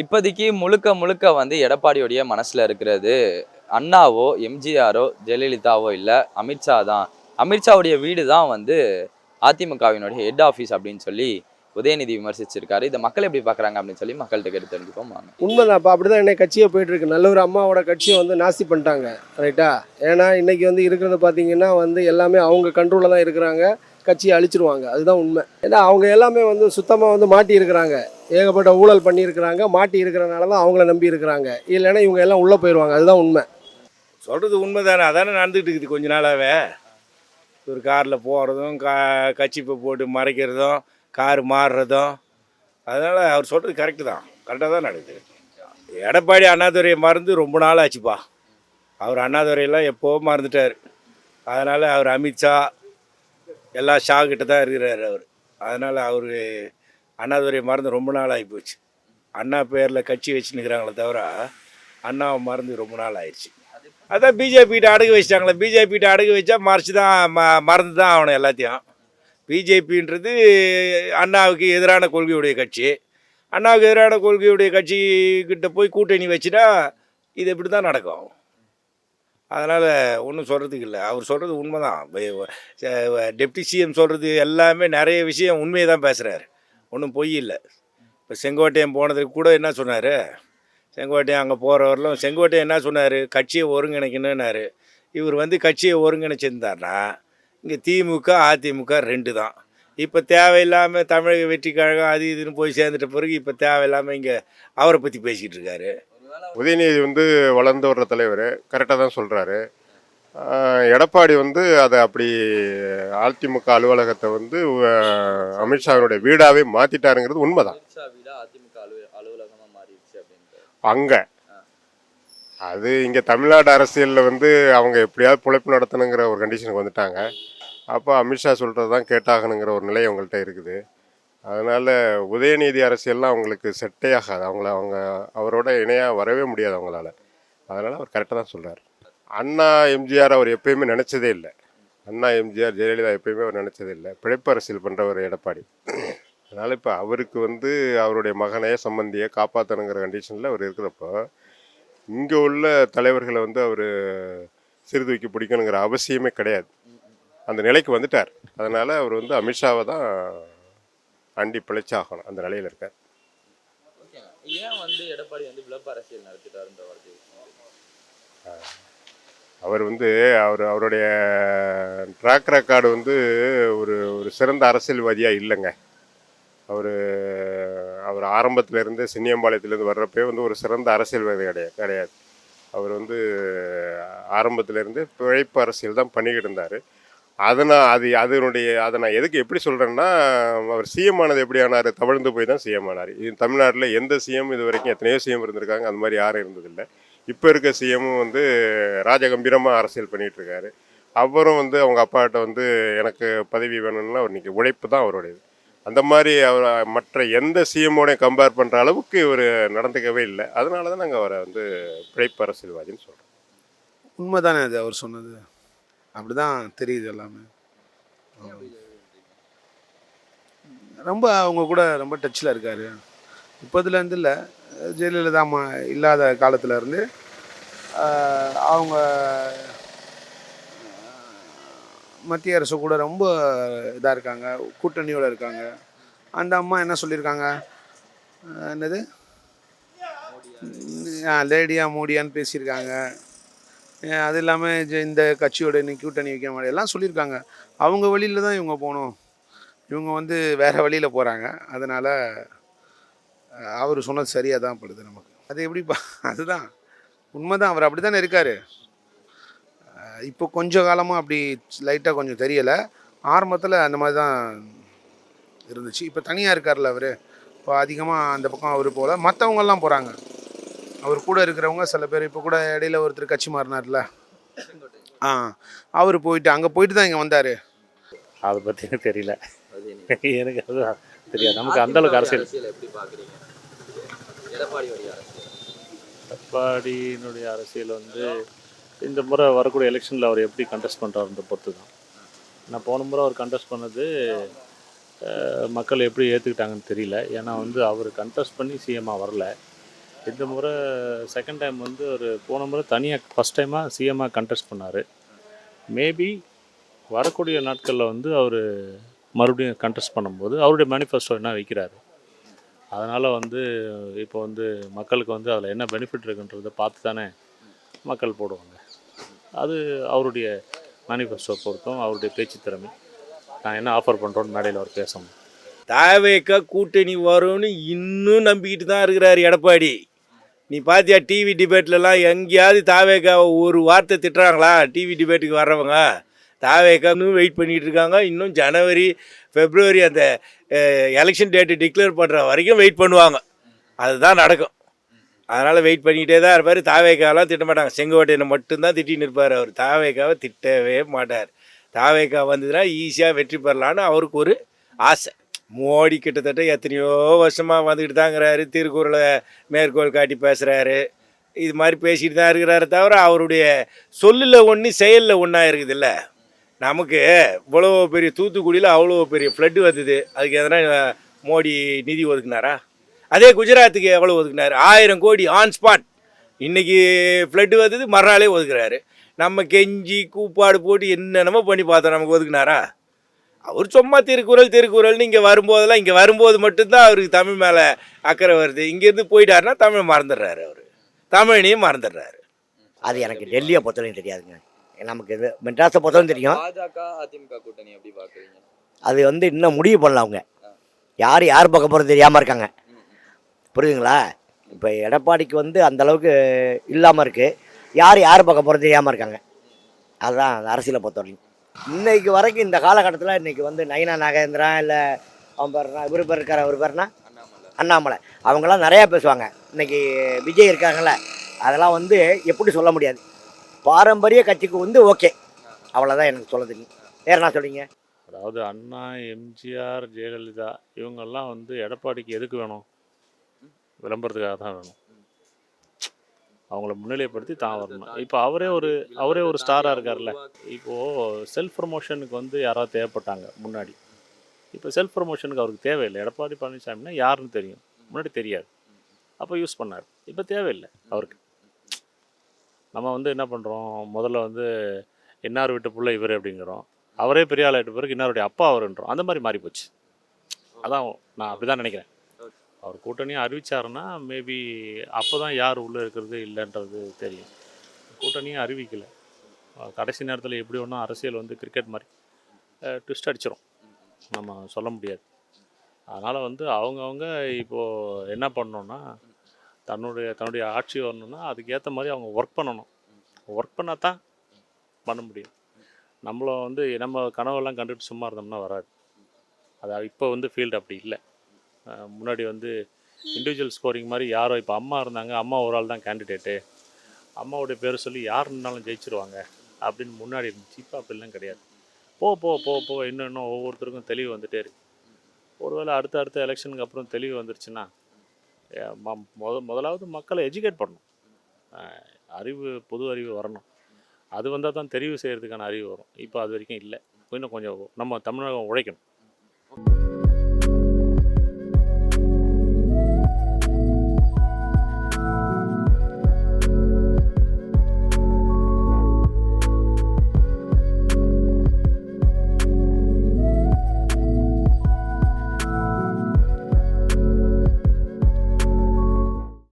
இப்போதைக்கு முழுக்க முழுக்க வந்து எடப்பாடியோடைய மனசில் இருக்கிறது அண்ணாவோ எம்ஜிஆரோ ஜெயலலிதாவோ இல்லை அமித்ஷா தான். அமித்ஷாவுடைய வீடு தான் வந்து அதிமுகவினுடைய ஹெட் ஆஃபீஸ் அப்படின்னு சொல்லி உதயநிதி விமர்சிச்சிருக்காரு. இதை மக்கள் எப்படி பார்க்குறாங்க அப்படின்னு சொல்லி மக்கள்கிட்ட கேட்டு தெரிஞ்சுப்போம் வாங்க. உண்மைதான்ப்பா அப்படி தான் இன்னைக்கு கட்சியை போயிட்டு இருக்கு. நல்ல ஒரு அம்மாவோட கட்சியை வந்து நாஸ்தி பண்ணிட்டாங்க. ரைட்டா ஏன்னா இன்னைக்கு வந்து இருக்கிறது பார்த்தீங்கன்னா வந்து எல்லாமே அவங்க கண்ட்ரோலில் தான் இருக்கிறாங்க. கட்சியை அழிச்சிருவாங்க. அதுதான் உண்மை. ஏன்னா அவங்க எல்லாமே வந்து சுத்தமாக வந்து மாட்டி இருக்கிறாங்க ஏகப்பட்ட ஊழல் பண்ணியிருக்கிறாங்க. மாட்டி இருக்கிறனால தான் அவங்கள நம்பி இருக்கிறாங்க. இல்லைன்னா இவங்க எல்லாம் உள்ளே போயிடுவாங்க அதுதான் உண்மை. சொல்கிறது உண்மை தானே அதானே நடந்துகிட்டு இருக்குது கொஞ்ச நாளாகவே ஒரு காரில் போகிறதும் கா கச்சிப்பை போட்டு மறைக்கிறதும் கார் மாறுறதும். அதனால் அவர் சொல்கிறது கரெக்டு தான். கரெக்டாக தான் நடக்குது. எடப்பாடி அண்ணாதுரையை மறந்து ரொம்ப நாள் ஆச்சுப்பா. அவர் அண்ணாதுரையெல்லாம் எப்போவும் மறந்துட்டார். அதனால் அவர் அமித்ஷா எல்லாம் ஷா கிட்ட தான் இருக்கிறார் அவர். அதனால் அவர் அண்ணாதுரை மறந்து ரொம்ப நாள் ஆகி போச்சு. அண்ணா பேரில் கட்சி வச்சுன்னுக்கிறாங்களே தவிர அண்ணாவை மறந்து ரொம்ப நாள் ஆயிடுச்சு. அதான் பிஜேபிகிட்ட அடகு வச்சிட்டாங்களே. பிஜேபிகிட்ட அடகு வச்சா மறைச்சு தான் ம மறந்து தான் ஆகணும் எல்லாத்தையும். பிஜேபின்றது அண்ணாவுக்கு எதிரான கொள்கையுடைய கட்சி. அண்ணாவுக்கு எதிரான கொள்கையுடைய கட்சிக்கிட்ட போய் கூட்டணி வச்சுட்டா இது இப்படி தான் நடக்கும். அதனால் ஒன்றும் சொல்கிறதுக்கு இல்லை. அவர் சொல்கிறது உண்மை தான் டெப்டி சிஎம் சொல்கிறது எல்லாமே நிறைய விஷயம் உண்மையை தான் பேசுகிறாரு ஒன்றும் பொய் இல்லை. இப்போ செங்கோட்டையன் போனதுக்கு கூட என்ன சொன்னார்? செங்கோட்டையன் அங்கே போகிறவரெல்லாம் செங்கோட்டையன் என்ன சொன்னார்? கட்சியை ஒருங்கிணைக்கணுன்னாரு இவர் வந்து கட்சியை ஒருங்கிணைச்சிருந்தாருன்னா இங்கே திமுக அதிமுக ரெண்டு தான் இப்போ தேவையில்லாமல் தமிழக வெற்றி கழகம் அது இதுன்னு போய் சேர்ந்துட்ட பிறகு இப்போ தேவையில்லாமல் இங்கே அவரை பற்றி பேசிக்கிட்டு இருக்காரு. உதயநிதி வந்து வளர்ந்து வர்ற தலைவர். கரெக்டாக தான் சொல்கிறாரு எடப்பாடி வந்து அதை அப்படி அதிமுக அலுவலகத்தை வந்து அமித்ஷாவினுடைய வீடாகவே மாற்றிட்டாருங்கிறது உண்மைதான். அங்கே. அது இங்கே தமிழ்நாடு அரசியலில் வந்து அவங்க எப்படியாவது பிழைப்பு நடத்தணுங்கிற ஒரு கண்டிஷனுக்கு வந்துட்டாங்க. அப்போ அமித்ஷா சொல்கிறது தான் கேட்டாகணுங்கிற ஒரு நிலை அவங்கள்ட்ட இருக்குது. அதனால் உதயநிதி அரசியல்லாம் அவங்களுக்கு செட்டே ஆகாது அவங்கள அவங்க அவரோட இணையாக வரவே முடியாது அவங்களால. அதனால் அவர் கரெக்டாக தான் சொல்கிறார் அண்ணா எம்ஜிஆர் அவர் எப்பயுமே நினச்சதே இல்லை. அண்ணா எம்ஜிஆர் ஜெயலலிதா எப்பயுமே அவர் நினச்சதே இல்லை. பிழைப்பு அரசியல் பண்ணுறவர் எடப்பாடி. அதனால் இப்போ அவருக்கு வந்து அவருடைய மகனையே சம்பந்தியை காப்பாற்றணுங்கிற கண்டிஷனில் அவர் இருக்கிறப்போ இங்கே உள்ள தலைவர்களை வந்து அவர் சிறுதூக்கி பிடிக்கணுங்கிற அவசியமே கிடையாது. அந்த நிலைக்கு வந்துட்டார். அதனால் அவர் வந்து அமித்ஷாவை தான் அண்டி பிழைச்சாகணும் அந்த நிலையில் இருக்கார் ஏன் வந்து எடப்பாடி வந்து விளப்ப அரசியல் நடத்திட்டாருன்ற வார்த்தை அவர் வந்து அவர் அவருடைய ட்ராக் ரெக்கார்டு வந்து ஒரு ஒரு சிறந்த அரசியல்வாதியாக இல்லைங்க. அவர் அவர் ஆரம்பத்துல இருந்து சின்னியம்பாளையத்துலேருந்து வர்றப்பே வந்து ஒரு சிறந்த அரசியல்வாதி கிடையாது கிடையாது. அவர் வந்து ஆரம்பத்துல இருந்து பிழைப்பு அரசியல் தான் பண்ணிக்கிட்டு இருந்தார். அதை நான் அது அதனுடைய அதை நான் எதுக்கு எப்படி சொல்கிறேன்னா அவர் சிஎம் ஆனது எப்படி ஆனார்? தவழ்ந்து போய் தான் சிஎம் ஆனார். இது தமிழ்நாட்டில் எந்த சிஎம் இது வரைக்கும் எத்தனையோ சிஎம் இருந்திருக்காங்க. அந்த மாதிரி யாரும் இருந்ததில்லை. இப்போ இருக்க சிஎம்மும் வந்து ராஜகம்பீரமாக அரசியல் பண்ணிகிட்ருக்காரு அவரும் வந்து அவங்க அப்பாட்ட வந்து எனக்கு பதவி வேணும்னா அவர் இன்னைக்கு உழைப்பு தான் அவருடையது. அந்த மாதிரி அவர் மற்ற எந்த சிஎம்மோடையும் கம்பேர் பண்ணுற அளவுக்கு இவர் நடந்துக்கவே இல்லை. அதனால தான் நாங்கள் அவரை வந்து பிழைப்பு அரசியல்வாதின்னு சொல்கிறோம் உண்மைதானே அது அவர் சொன்னது? அப்படிதான் தெரியுது எல்லாமே. ரொம்ப அவங்க கூட ரொம்ப டச்சில் இருக்காரு. இப்போதுலேருந்து இல்லை. ஜெயலலிதா அம்மா இல்லாத காலத்துல இருந்து அவங்க மத்திய அரசு கூட ரொம்ப இதாக இருக்காங்க கூட்டணியோடு இருக்காங்க. அந்த அம்மா என்ன சொல்லியிருக்காங்க? என்னது? லேடியா மோடியான்னு பேசியிருக்காங்க. அது இல்லாமல் இந்த கட்சியோட இன்னைக்கு கூட்டணி வைக்க மாதிரி எல்லாம் சொல்லியிருக்காங்க. அவங்க வழியில் தான் இவங்க போகணும். இவங்க வந்து வேறு வழியில் போகிறாங்க அதனால் அவர் சொன்னது சரியாக தான் படுது நமக்கு. அது எப்படி அதுதான் அதுதான். உண்மைதான். அவர் அப்படி தானே இருக்கார் இப்போ கொஞ்ச காலமாக அப்படி லைட்டாக கொஞ்சம் தெரியலை. ஆரம்பத்தில் அந்த மாதிரி தான் இருந்துச்சு. இப்போ தனியாக இருக்கார்ல அவர். இப்போ அதிகமாக அந்த பக்கம் அவர் போகல மற்றவங்கெல்லாம் போகிறாங்க அவர் கூட இருக்கிறவங்க சில பேர் இப்போ கூட இடையில ஒருத்தர் கட்சி மாறினார்ல. ஆ அவர் போயிட்டு அங்கே போயிட்டு தான் இங்கே வந்தார். அதை பற்றி எனக்கு தெரியல. எனக்கு அது தெரியாது. நமக்கு அந்த அளவுக்கு அரசியல். எடப்பாடியினுடைய அரசியல் வந்து இந்த முறை வரக்கூடிய எலெக்ஷனில் அவர் எப்படி கண்டெஸ்ட் பண்ணுறாருன்ற பொறுத்து தான் நான் போன முறை அவர் கண்டெஸ்ட் பண்ணது மக்கள் எப்படி ஏற்றுக்கிட்டாங்கன்னு தெரியல. ஏன்னா வந்து அவர் கண்டெஸ்ட் பண்ணி சிஎம்மாக வரல. இந்த முறை செகண்ட் டைம் வந்து ஒரு போன முறை தனியாக ஃபஸ்ட் டைமாக சிஎம்மாக கண்டெஸ்ட் பண்ணார். மேபி வரக்கூடிய நாட்களில் வந்து அவர் மறுபடியும் கண்டெஸ்ட் பண்ணும்போது அவருடைய மேனிஃபெஸ்டோ என்ன வைக்கிறாரு? அதனால் வந்து இப்போ வந்து மக்களுக்கு வந்து அதில் என்ன பெனிஃபிட் இருக்குன்றதை பார்த்து தானே மக்கள் போடுவாங்க. அது அவருடைய மேனிஃபெஸ்டோ பொறுத்தும் அவருடைய பேச்சு திறமை. நான் என்ன ஆஃபர் பண்ணுறோன்னு மேடையில் அவர் பேசணும். தாவேக்கா கூட்டணி வரும்னு இன்னும் நம்பிக்கிட்டு தான் இருக்கிறார் எடப்பாடி. நீ பாத்தியா டிவி டிபேட்லலாம் எங்கேயாவது தாவேக்காவை ஒரு வார்த்தை திட்டுறாங்களா? டிவி டிபேட்டுக்கு வர்றவங்க. தாவேக்கான்னு வெயிட் பண்ணிட்டு இருக்காங்க இன்னும் ஜனவரி பிப்ரவரி அந்த எலெக்ஷன் டேட்டு டிக்ளேர் பண்ணுற வரைக்கும் வெயிட் பண்ணுவாங்க. அதுதான் நடக்கும். அதனால் வெயிட் பண்ணிக்கிட்டே தான் இருப்பார். தாவேக்காவெலாம் திட்ட மாட்டாங்க. செங்கோட்டையனை மட்டும்தான் திட்டின்னு இருப்பார் அவர். தாவேக்காவை திட்டவே மாட்டார். தாவேக்கா வந்ததுன்னா ஈஸியாக வெற்றி பெறலான்னு அவருக்கு ஒரு ஆசை. மோடி கிட்டத்தட்ட எத்தனையோ வருஷமாக வந்துக்கிட்டு தாங்கிறாரு திருக்குறளை மேற்கோள் காட்டி பேசுகிறாரு இது மாதிரி பேசிகிட்டு தான் இருக்கிறாரு தவிர அவருடைய சொல்லில் ஒன்று செயலில் ஒன்றா இருக்குதுல்ல. நமக்கு இவ்வளோ பெரிய தூத்துக்குடியில் அவ்வளோ பெரிய ஃப்ளட்டு வந்தது. அதுக்கு எதனா மோடி நிதி ஒதுக்குனாரா? அதே குஜராத்துக்கு எவ்வளோ ஒதுக்குனாரு? ஆயிரம் கோடி ஆன் ஸ்பாட் இன்றைக்கி ஃப்ளட்டு வந்தது மறுநாளே ஒதுக்குறாரு. நம்ம கெஞ்சி கூப்பாடு போட்டு என்னென்னமோ பண்ணி பார்த்தோம். நமக்கு ஒதுக்குனாரா? அவர் சும்மா திருக்குறள் திருக்குறள்னு இங்கே வரும்போதெல்லாம் இங்கே வரும்போது மட்டும்தான் அவருக்கு தமிழ் மேலே அக்கறை வருது. இங்கேருந்து போயிட்டாருன்னா தமிழ் மறந்துடுறாரு அவர். தமிழையும் மறந்துடுறாரு. அது எனக்கு டெல்லியை பொறுத்தவரைக்கும் தெரியாதுங்க. நமக்கு இது மெட்ராஸை பொறுத்தவரைக்கும் தெரியும். பாஜக அதிமுக கூட்டணி எப்படி பாக்குறீங்க அது வந்து இன்னும் முடிவு பண்ணல அவங்க. யார் யார் பக்கம் போகிறது தெரியாமல் இருக்காங்க. புரியுதுங்களா? இப்போ எடப்பாடிக்கு வந்து அந்த அளவுக்கு இல்லாமல் இருக்குது யார் யார் பக்கம் போகிறது தெரியாமல் இருக்காங்க. அதுதான் அந்த அரசியலை பொறுத்தவரைக்கும். இன்னைக்கு வரைக்கும் இந்த காலகட்டத்தில் இன்னைக்கு வந்து நயினா நாகேந்திரன் இல்லை அவன் பேர்னா இவர் பேர் இருக்கார் அவர் பேர்னா அண்ணாமலை அண்ணாமலை. அவங்கெல்லாம் நிறையா பேசுவாங்க. இன்னைக்கு விஜய் இருக்காங்கல்ல அதெல்லாம் வந்து எப்படி சொல்ல முடியாது. பாரம்பரிய கட்சிக்கு வந்து ஓகே. அவ்வளோதான் எனக்கு சொல்ல தெரியும். வேறு என்ன சொல்கிறீங்க அதாவது அண்ணா எம்ஜிஆர் ஜெயலலிதா இவங்கெல்லாம் வந்து எடப்பாடிக்கு எதுக்கு வேணும்? விளம்பரத்துக்காக தான் வேணும். அவங்கள முன்னிலைப்படுத்தி தான் வரணும். இப்போ அவரே ஒரு அவரே ஒரு ஸ்டாராக இருக்கார்ல இப்போது செல்ஃப் ப்ரமோஷனுக்கு வந்து யாராவது தேவைப்பட்டாங்க முன்னாடி. இப்போ செல்ஃப் ப்ரமோஷனுக்கு அவருக்கு தேவையில்லை. எடப்பாடி பழனிசாமினா யாருன்னு தெரியும். முன்னாடி தெரியாது. அப்போ யூஸ் பண்ணார். இப்போ தேவையில்லை அவருக்கு. நம்ம வந்து என்ன பண்ணுறோம் முதல்ல வந்து இன்னார் வீட்டு புள்ள இவர் அப்படிங்கிறோம். அவரே பெரிய ஆளாயிட்ட பிறகு இன்னாருடைய அப்பா அவருன்றோம். அந்த மாதிரி மாறி போச்சு அதான் நான் அப்படி தான் நினைக்கிறேன். அவர் கூட்டணியை அறிவிச்சாருன்னா மேபி அப்போ தான் யார் உள்ளே இருக்கிறது இல்லைன்றது தெரியும். கூட்டணியும் அறிவிக்கலை. கடைசி நேரத்தில் எப்படி ஒன்றும் அரசியல் வந்து கிரிக்கெட் மாதிரி ட்விஸ்ட் அடிச்சிடும் நம்ம சொல்ல முடியாது. அதனால் வந்து அவங்கவுங்க இப்போது என்ன பண்ணணும்னா தன்னுடைய தன்னுடைய ஆட்சி வரணும்னா அதுக்கேற்ற மாதிரி அவங்க ஒர்க் பண்ணணும். ஒர்க் பண்ணால் தான் பண்ண முடியும். நம்மளை வந்து நம்ம கனவெல்லாம் கண்டுட்டு சும்மா இருந்தோம்னா வராது. அது இப்போ வந்து ஃபீல்டு அப்படி இல்லை. முன்னாடி வந்து இண்டிவிஜுவல் ஸ்கோரிங் மாதிரி யாரோ இப்போ அம்மா இருந்தாங்க அம்மா ஒரு ஆள் தான் கேண்டிடேட்டு அம்மாவுடைய பேர் சொல்லி யார் இருந்தாலும் ஜெயிச்சிருவாங்க அப்படின்னு முன்னாடி இருந்துச்சு இப்போ அப்படிலாம் கிடையாது. போ போ போ போ இன்னும் இன்னும் ஒவ்வொருத்தருக்கும் தெளிவு வந்துட்டே இருக்கு. ஒருவேளை அடுத்த அடுத்த எலெக்ஷனுக்கு அப்புறம் தெளிவு வந்துருச்சுன்னா முத முதலாவது மக்களை எஜுகேட் பண்ணணும். அறிவு பொது அறிவு வரணும். அது வந்தால் தான் தெரிவு செய்கிறதுக்கான அறிவு வரும். இப்போ அது வரைக்கும் இல்லை. இன்னும் கொஞ்சம் நம்ம தமிழகம் உழைக்கணும்.